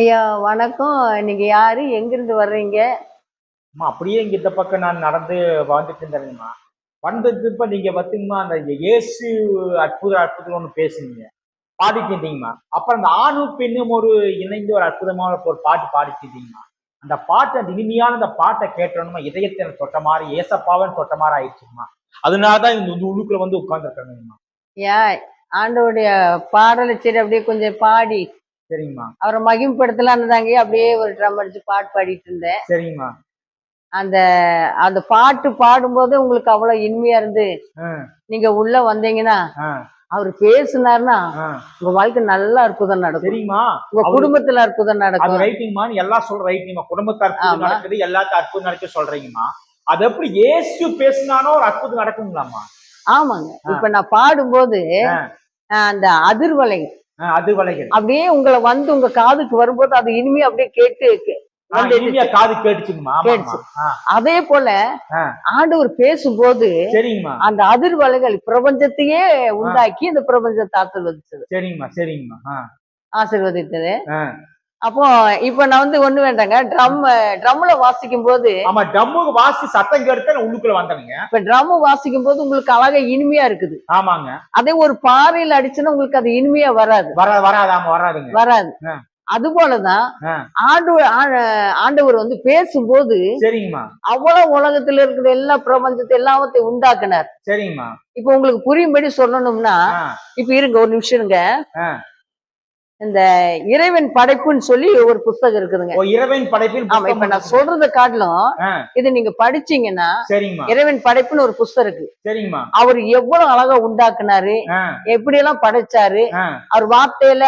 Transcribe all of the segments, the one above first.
ஐயா வணக்கம். நீங்க யாரு? எங்கிருந்து வர்றீங்க? அம்மா அப்படியே இங்க இந்த பக்கம் நான் நடந்து வந்துட்டு இருந்தேங்கம்மா வந்ததுக்கு இப்ப நீங்க பார்த்தீங்கம்மா அந்த இயேசு அற்புத அற்புதம் ஒன்று பேசுனீங்க. பாடிட்டு இருந்தீங்கம்மா. அப்புறம் அந்த ஆணும் பெண்ணும் ஒரு இணைந்து ஒரு அற்புதமான ஒரு பாட்டு பாடிட்டு இருந்தீங்கம்மா. அந்த பாட்டு அந்த இனிமையான அந்த பாட்டை கேட்டோம்மா இதயத்தை தொட்ட மாதிரி ஏசப்பாவன் தொட்ட மாதிரி ஆயிடுச்சுமா அதனாலதான் இந்த உள்ளுக்குள்ள வந்து உட்கார்ந்துருக்காங்கம்மா. ஏன் ஆண்டவருடைய பாடலை சரி அப்படியே கொஞ்சம் பாடி. சரிங்கம்மா அவரை மகிமைப்படுத்தலான்னு தாங்க அப்படியே ஒரு ட்ரம் அடிச்சு பாட்டு பாடிட்டு இருந்தேன். சரிங்கம்மா அந்த அந்த பாட்டு பாடும்போது உங்களுக்கு அவ்வளவு இனிமையா இருந்து நீங்க உள்ள வந்தீங்கன்னா அவர் பேசுனாருன்னா ஆ. உங்க வாழ்க்கை நல்ல அற்புதம் நடக்கும். சரிங்கம்மா உங்க குடும்பத்துல அற்புதம் நடக்கும். ரைட்டிங்மா எல்லாம் சொல்ற ரைட்டிங்மா குடும்பத்து அற்புதம். நடக்குது எல்லாத்தையும் அற்புதம் நடக்குது சொல்றீங்கம்மா. அது எப்படி இயேசு பேசினானோ ஒரு அற்புதம் நடக்குங்களாம்மா ஆமாங்க. இப்ப நான் பாடும்போது அந்த அதிர்வலை ஆ, அது வளைகள் அப்படியே உங்களை வந்து உங்க காதுக்கு வரும்போது அது இனிமையா அப்படியே கேட்டு காது கேட்டுச்சுங்கம்மா. அதே போல. ஆண்டவர் பேசும்போது சரிங்கம்மா. அந்த அதிர்வலைகள் பிரபஞ்சத்தையே உண்டாக்கி இந்த பிரபஞ்சத்தை ஆசீர்வதிச்சது. சரிங்கம்மா சரிங்கம்மா ஆசீர்வதித்தது. அப்போ இப்ப நான் வந்து ஒண்ணு வேண்டாங்க. ட்ரம் ட்ரம்ல வாசிக்கும் போது ஆமா டம்முக்கு வாசி சத்தம் கேட்டு உள்ளுக்குள்ள வந்தேனுங்க. இப்ப ட்ரம் வாசிக்கும் போது உங்களுக்கு அழகா இனிமையா இருக்குது. ஆமாங்க. அதே ஒரு பாறையில அடிச்சுன்னா உங்களுக்கு அது இனிமையா வராது. வர வராது ஆமா வராதுங்க. வராது. ஆ. அது போலதான். ஆண்டு ஆண்டவர் வந்து பேசும்போது சரிங்கம்மா. அவ்வளவு உலகத்துல இருக்கிற எல்லா பிரபஞ்சத்தை எல்லாத்தையும் உண்டாக்குனார். சரிங்கம்மா. இப்ப உங்களுக்கு புரியும்படி சொல்லணும்னா இப்ப இருங்க ஒரு நிமிஷம் இருங்க. இந்த இறைவன் படைப்புன்னு சொல்லி ஒரு புஸ்தகம் இருக்குதுங்க. ஓ இரவின் படைப்பில் ஆமா இப்ப நான் சொல்றத காட்டிலும் இது நீங்க படிச்சீங்கன்னா இறைவன் படைப்புன்னு ஒரு புஸ்தகம் இருக்கு. சரிங்கம்மா அவர் எவ்வளவு அழகா உண்டாக்குனாரு எப்படி எல்லாம் படைச்சாரு அவர் வார்த்தையில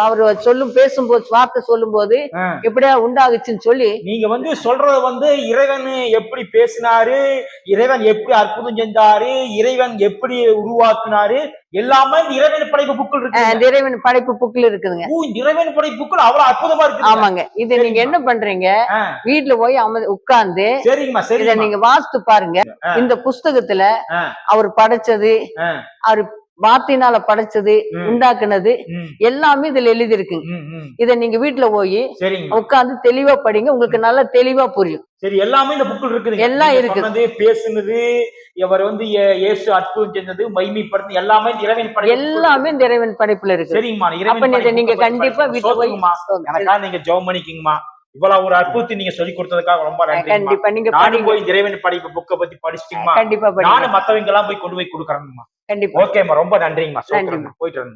அவர் சொல்லும் பேசும்போது வார்த்தை சொல்லும்போது ஆ. எப்படியா உண்டாகுச்சுன்னு சொல்லி நீங்க வந்து சொல்றது வந்து இறைவன் எப்படி பேசினாரு இறைவன் எப்படி அற்புதம் செஞ்சாரு இறைவன் எப்படி உருவாக்குனாரு எல்லாமே இந்த இறைவன் படைப்பு புக்கள் இருக்கு இந்த இறைவன் படைப்பு புக்கில் இருக்குதுங்க இறைவன் படைப்பு புக்கள் அவ்வளவு அற்புதமா இருக்கு ஆமாங்க இது நீங்க என்ன பண்றீங்க. வீட்டுல போய் அம உட்கார்ந்து சரிங்கம்மா இத சரிங்கம்மா நீங்க வாசித்து பாருங்க. இந்த புஸ்தகத்துல. அவர் படைச்சது. அவர் வார்த்தையினால படைச்சது. உண்டாக்குனது எல்லாமே இதுல எழுதி இருக்குங்க. இத நீங்க வீட்டுல போய் உட்கார்ந்து தெளிவா படிங்க உங்களுக்கு நல்லா தெளிவா புரியும் சரி எல்லாமே இந்த புக்கில் இருக்குது எல்லாம் இருக்கு. சொன்னது பேசுனது இவர் வந்து இயே- இயேசு அற்புதம் செஞ்சது மைமைப்படுத்தி எல்லாமே இந்த இறைவன் படைப்பு எல்லாமே இந்த இறைவன் படைப்புல இருக்கு. சரிங்கம்மா இறைவன் நீங்க கண்டிப்பா வீட்டுல போய். எனக்கா நீங்க ஜெபம் பண்ணிக்கிங்கம்மா இவ்வளவு ஒரு அற்புதத்தை நீங்க சொல்லி கொடுத்ததுக்காக ரொம்ப நன்றி கண்டிப்பா நீங்க நானும் போய் இறைவன் படைப்பு புக்கை பத்தி படிச்சிட்டீங்கம்மா கண்டிப்பா நானும் மத்தவங்க எல்லாம் போய் கொண்டு போய் கொடுக்குறேங்கம்மா கண்டிப்பா. ஓகேம்மா ரொம்ப நன்றிங்கம்மா. போயிட்டு